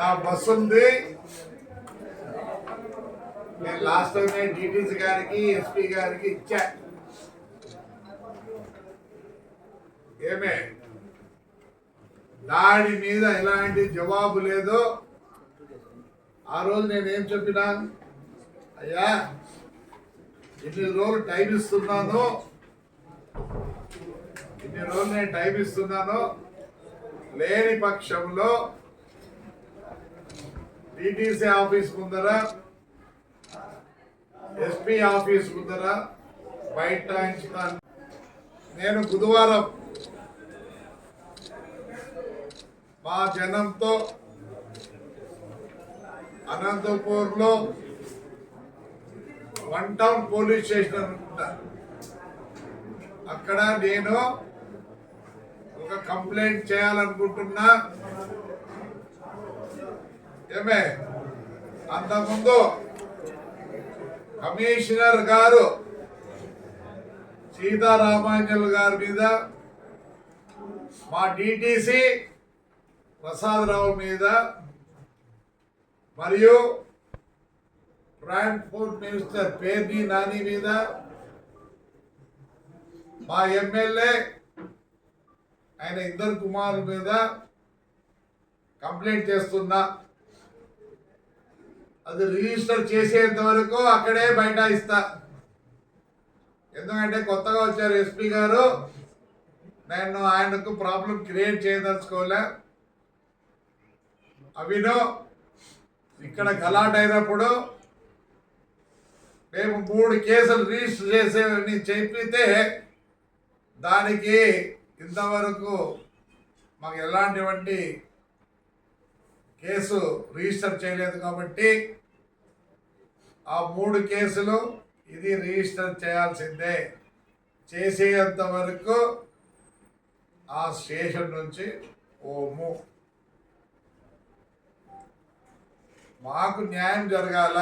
నా బస్సు ఉంది. నేను లాస్ట్ టైం డిటిసి గారికి ఎస్పీ గారికి ఇచ్చా. ఏమే? దాడి మీద ఎలాంటి జవాబు లేదో ఆ రోజు నేనేం చెప్పినా? అయ్యా ఇన్ని రోజులు టైం ఇస్తున్నాను. ఇన్ని రోజులు నేను టైం ఇస్తున్నాను. లేని పక్షంలో డిటిసి ఆఫీస్ ముందర ఎస్పీ ఆఫీస్ ముందర బైఠాయించుతాను. నేను బుధవారం మా జనంతో అనంతపూర్లో వన్ టౌన్ పోలీస్ స్టేషన్ అనుకుంటా. అక్కడ నేను ఒక కంప్లైంట్ చేయాలనుకుంటున్నా. ఏమే? అంతకుముందు కమిషనర్ గారు సీతారామాంజల్ గారి మీద మా డిటిసి ప్రసాదరావు మీద మరియు ట్రాన్స్పోర్ట్ మినిస్టర్ పేర్ని నాని మీద మా ఎమ్మెల్యే ఆయన ఇద్దరు కుమారుల మీద కంప్లైంట్ చేస్తున్నా. అది రిజిస్టర్ చేసేంత వరకు అక్కడే బైఠాయిస్తా ఎందుకంటే కొత్తగా వచ్చారు ఎస్పీ గారు. నేను ఆయనకు ప్రాబ్లం క్రియేట్ చేయదలుచుకోలే. అవినో ఇక్కడ గలాట్ అయినప్పుడు మేము మూడు కేసులు రిజిస్టర్ చేసేవని చెప్పితే దానికి ఇంతవరకు మాకు ఎలాంటివంటి కేసు రిజిస్టర్ చేయలేదు కాబట్టి ఆ మూడు కేసులు ఇది రిజిస్టర్ చేయాల్సిందే. చేసేంత వరకు ఆ స్టేషన్ నుంచి ఓము మాకు న్యాయం జరగాల.